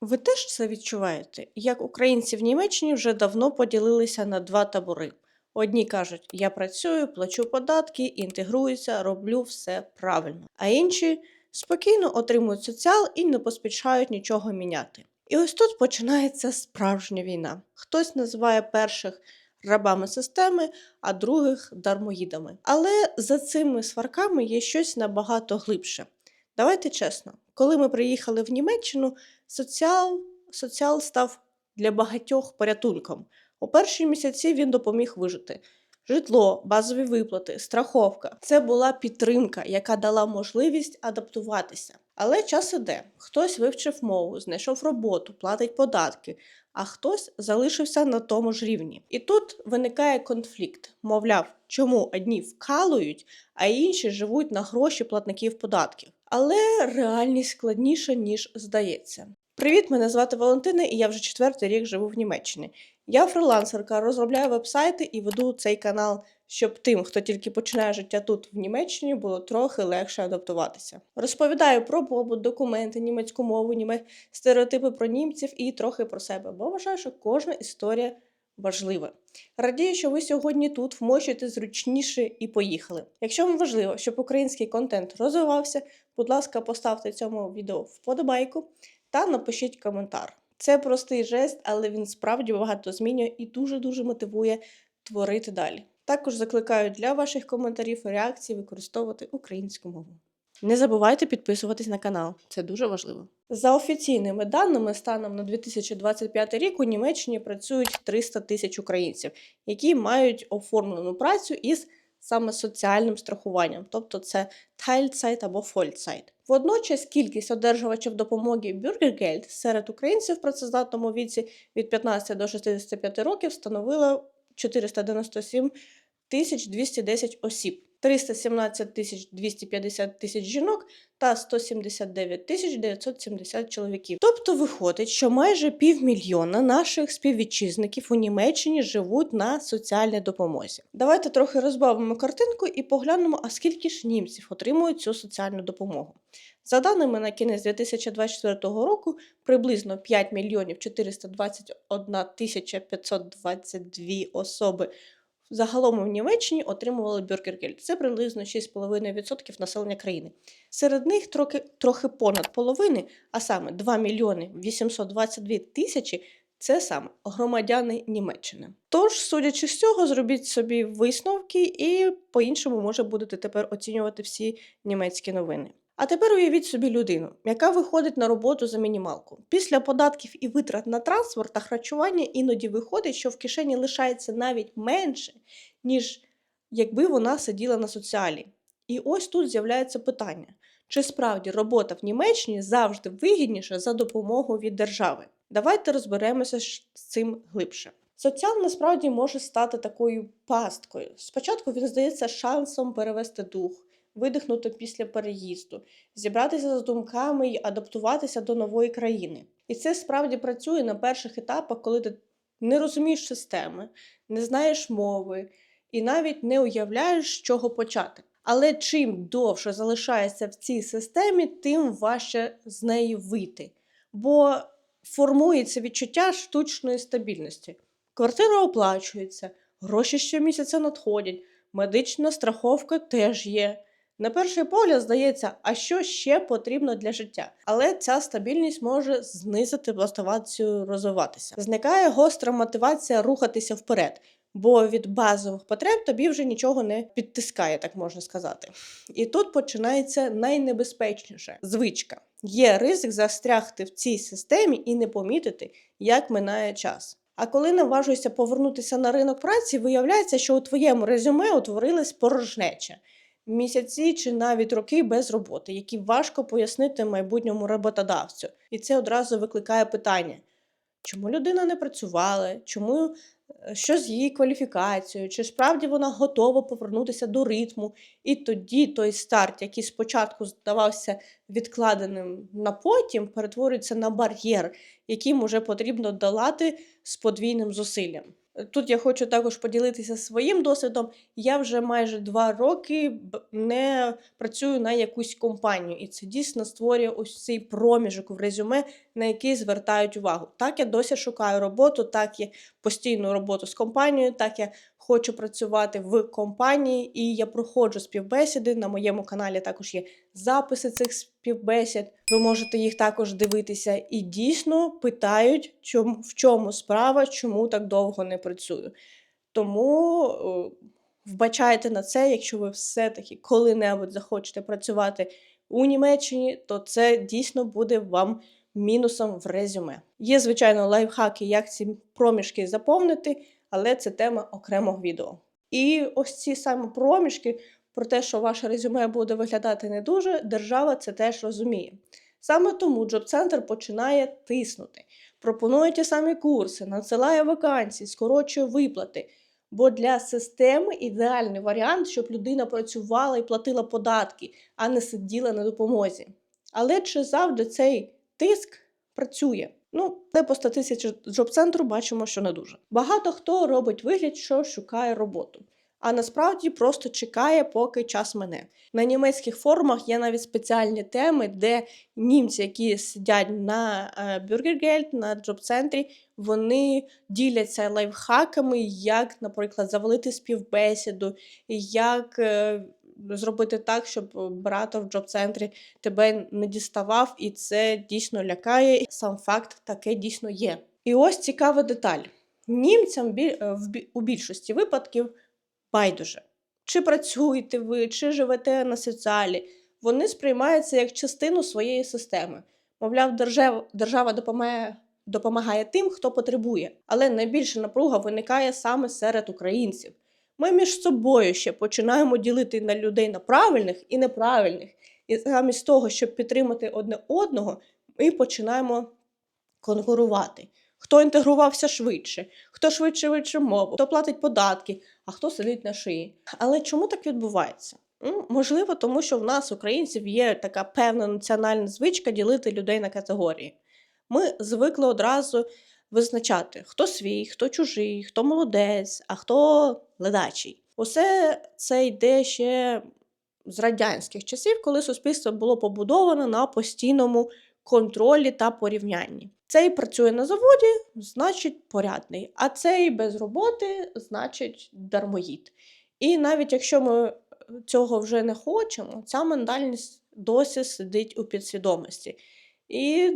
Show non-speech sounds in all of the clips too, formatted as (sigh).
Ви теж це відчуваєте? Як українці в Німеччині вже давно поділилися на два табори. Одні кажуть, я працюю, плачу податки, інтегруюся, роблю все правильно. А інші спокійно отримують соціал і не поспішають нічого міняти. І ось тут починається справжня війна. Хтось називає перших рабами системи, а других дармоїдами. Але за цими сварками є щось набагато глибше. Давайте чесно, коли ми приїхали в Німеччину, соціал, соціал став для багатьох порятунком. У перші місяці він допоміг вижити. Житло, базові виплати, страховка це була підтримка, яка дала можливість адаптуватися. Але час іде. Хтось вивчив мову, знайшов роботу, платить податки, а хтось залишився на тому ж рівні. І тут виникає конфлікт. Мовляв, чому одні вкалують, а інші живуть на гроші платників податків. Але реальність складніша, ніж здається. Привіт, мене звати Валентина, і я вже четвертий рік живу в Німеччині. Я фрилансерка, розробляю вебсайти і веду цей канал, щоб тим, хто тільки починає життя тут в Німеччині, було трохи легше адаптуватися. Розповідаю про побут, документи, німецьку мову, німе... стереотипи про німців і трохи про себе, бо вважаю, що кожна історія важлива. Радію, що ви сьогодні тут вмощуєте зручніше і поїхали. Якщо вам важливо, щоб український контент розвивався, будь ласка, поставте цьому відео вподобайку та напишіть коментар. Це простий жест, але він справді багато змінює і дуже-дуже мотивує творити далі. Також закликаю для ваших коментарів і реакцій використовувати українську мову. Не забувайте підписуватись на канал, це дуже важливо. За офіційними даними, станом на 2025 рік у Німеччині працюють 300 тисяч українців, які мають оформлену працю із саме соціальним страхуванням, тобто це Teilzeit або Vollzeit. Водночас кількість одержувачів допомоги Bürgergeld серед українців в працездатному віці від 15 до 65 років становила 497 тисяч 210 осіб, 317 тисяч 250 тисяч жінок та 179 тисяч 970 чоловіків. Тобто виходить, що майже півмільйона наших співвітчизників у Німеччині живуть на соціальній допомозі. Давайте трохи розбавимо картинку і поглянемо, а скільки ж німців отримують цю соціальну допомогу. За даними на кінець 2024 року, приблизно 5 мільйонів 421 тисяча 522 особи загалом в Німеччині отримували бюргергельд. Це приблизно 6,5% населення країни. Серед них трохи, трохи понад половини, а саме 2 мільйони 822 тисячі. Це саме громадяни Німеччини. Тож, судячи з цього, зробіть собі висновки і по-іншому може будете тепер оцінювати всі німецькі новини. А тепер уявіть собі людину, яка виходить на роботу за мінімалку. Після податків і витрат на транспорт та харчування іноді виходить, що в кишені лишається навіть менше, ніж якби вона сиділа на соціалі. І ось тут з'являється питання: чи справді робота в Німеччині завжди вигідніша за допомогою від держави? Давайте розберемося з цим глибше. Соціал насправді може стати такою пасткою. Спочатку він здається шансом перевести дух видихнути після переїзду, зібратися з думками і адаптуватися до нової країни. І це справді працює на перших етапах, коли ти не розумієш системи, не знаєш мови і навіть не уявляєш, з чого почати. Але чим довше залишаєшся в цій системі, тим важче з неї вийти. Бо формується відчуття штучної стабільності. Квартира оплачується, гроші щомісяця надходять, медична страховка теж є. На перший погляд здається, а що ще потрібно для життя, але ця стабільність може знизити мотивацію розвиватися. Зникає гостра мотивація рухатися вперед, бо від базових потреб тобі вже нічого не підтискає, так можна сказати. І тут починається найнебезпечніше звичка. Є ризик застрягти в цій системі і не помітити, як минає час. А коли наважуєшся повернутися на ринок праці, виявляється, що у твоєму резюме утворилась порожнеча місяці чи навіть роки без роботи, які важко пояснити майбутньому роботодавцю. І це одразу викликає питання: чому людина не працювала, чому е, що з її кваліфікацією, чи справді вона готова повернутися до ритму, і тоді той старт, який спочатку здавався відкладеним на потім, перетворюється на бар'єр, яким уже потрібно долати з подвійним зусиллям. Тут я хочу також поділитися своїм досвідом. Я вже майже два роки не працюю на якусь компанію, і це дійсно створює ось цей проміжок в резюме, на який звертають увагу. Так, я досі шукаю роботу, так я постійну роботу з компанією, так я хочу працювати в компанії, і я проходжу співбесіди. На моєму каналі також є записи цих співбесід. Ви можете їх також дивитися і дійсно питають, в чому справа, чому так довго не працюю. Тому е, вбачайте на це, якщо ви все-таки коли-небудь захочете працювати у Німеччині, то це дійсно буде вам мінусом в резюме. Є, звичайно, лайфхаки, як ці проміжки заповнити, але це тема окремого відео. І ось ці саме проміжки про те, що ваше резюме буде виглядати не дуже, держава це теж розуміє. Саме тому джоб-центр починає тиснути, пропонує ті самі курси, надсилає вакансії, скорочує виплати. Бо для системи ідеальний варіант, щоб людина працювала і платила податки, а не сиділа на допомозі. Але чи завжди цей тиск працює? Ну, це по статистиці джоб-центру бачимо, що не дуже. Багато хто робить вигляд, що шукає роботу, а насправді просто чекає, поки час мине. На німецьких форумах є навіть спеціальні теми, де німці, які сидять на бюргергельд, на джоб-центрі, вони діляться лайфхаками, як, наприклад, завалити співбесіду, як е, зробити так, щоб оператор в джоб-центрі тебе не діставав, і це дійсно лякає. Сам факт таке дійсно є. І ось цікава деталь: німцям е, у більшості випадків байдуже. Чи працюєте ви, чи живете на соціалі, вони сприймаються як частину своєї системи. Мовляв, держава, держава допомагає, допомагає тим, хто потребує. Але найбільша напруга виникає саме серед українців. Ми між собою ще починаємо ділити на людей на правильних і неправильних. І замість того, щоб підтримати одне одного, ми починаємо конкурувати. Хто інтегрувався швидше, хто швидше вивчив мову, хто платить податки, а хто сидить на шиї. Але чому так відбувається? Ну, можливо, тому що в нас, українців, є така певна національна звичка ділити людей на категорії. Ми звикли одразу визначати, хто свій, хто чужий, хто молодець, а хто ледачий. Усе це йде ще з радянських часів, коли суспільство було побудовано на постійному контролі та порівнянні. Цей працює на заводі, значить порядний, а цей без роботи, значить дармоїд. І навіть якщо ми цього вже не хочемо, ця ментальність досі сидить у підсвідомості. І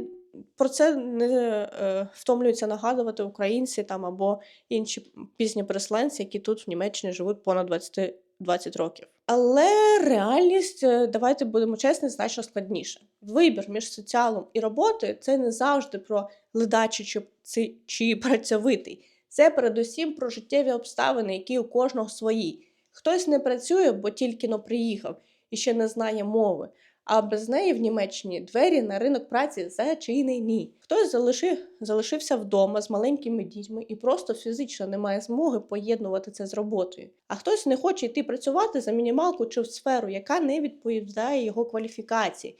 про це не е, втомлюються нагадувати українці там або інші пізні переселенці, які тут в Німеччині живуть понад 20, 20 років. Але реальність, е, давайте будемо чесні, значно складніша. Вибір між соціалом і роботою це не завжди про ледачі чи, ці- чи працьовитий. Це передусім про життєві обставини, які у кожного свої. Хтось не працює, бо тільки но приїхав і ще не знає мови. А без неї в Німеччині двері на ринок праці зачинені. Хтось залишив, залишився вдома з маленькими дітьми і просто фізично не має змоги поєднувати це з роботою. А хтось не хоче йти працювати за мінімалку чи в сферу, яка не відповідає його кваліфікації.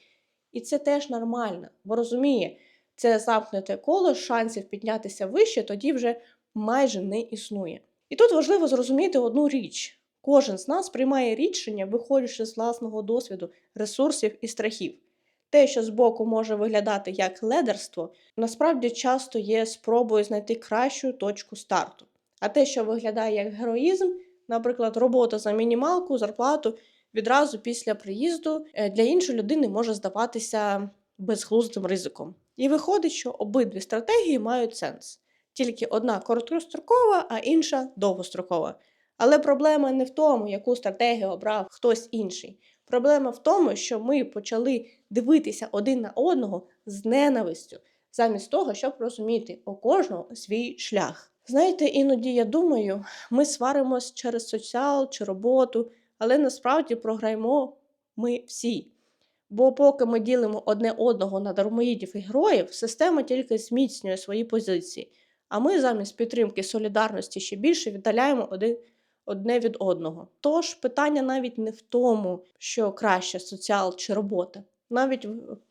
І це теж нормально, бо розуміє, це замкнуте коло шансів піднятися вище тоді вже майже не існує. І тут важливо зрозуміти одну річ: кожен з нас приймає рішення, виходячи з власного досвіду, ресурсів і страхів. Те, що збоку може виглядати як ледерство, насправді часто є спробою знайти кращу точку старту. А те, що виглядає як героїзм, наприклад, робота за мінімалку, зарплату відразу після приїзду, е, для іншої людини може здаватися безглуздим ризиком. І виходить, що обидві стратегії мають сенс. Тільки одна короткострокова, а інша довгострокова. Але проблема не в тому, яку стратегію обрав хтось інший. Проблема в тому, що ми почали дивитися один на одного з ненавистю, замість того, щоб розуміти у кожного свій шлях. Знаєте, іноді я думаю, ми сваримось через соціал чи роботу, але насправді програємо ми всі. Бо поки ми ділимо одне одного на дармоїдів і героїв, система тільки зміцнює свої позиції. А ми замість підтримки солідарності ще більше віддаляємо один одне від одного. Тож питання навіть не в тому, що краще соціал чи робота. навіть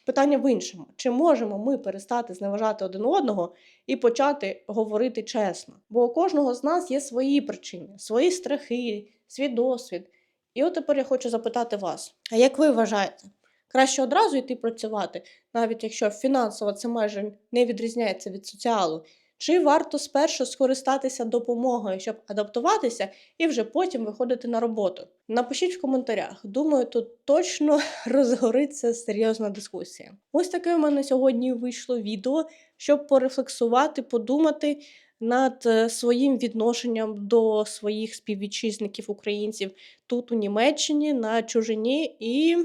питання в іншому: чи можемо ми перестати зневажати один одного і почати говорити чесно? Бо у кожного з нас є свої причини, свої страхи, свій досвід. І от тепер я хочу запитати вас: а як ви вважаєте? Краще одразу йти працювати, навіть якщо фінансово це майже не відрізняється від соціалу, чи варто спершу скористатися допомогою, щоб адаптуватися, і вже потім виходити на роботу? Напишіть в коментарях. Думаю, тут точно (laughs) розгориться серйозна дискусія. Ось таке у мене сьогодні вийшло відео, щоб порефлексувати, подумати над е, своїм відношенням до своїх співвітчизників українців тут у Німеччині на чужині і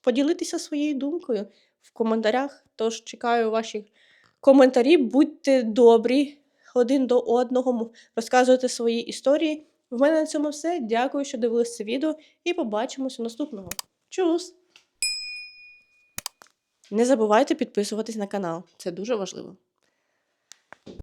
поділитися своєю думкою в коментарях. Тож чекаю ваші коментарі, будьте добрі один до одного, розказуйте свої історії. В мене на цьому все. Дякую, що дивилися це відео, і побачимося наступного. Чус! Не забувайте підписуватись на канал, це дуже важливо.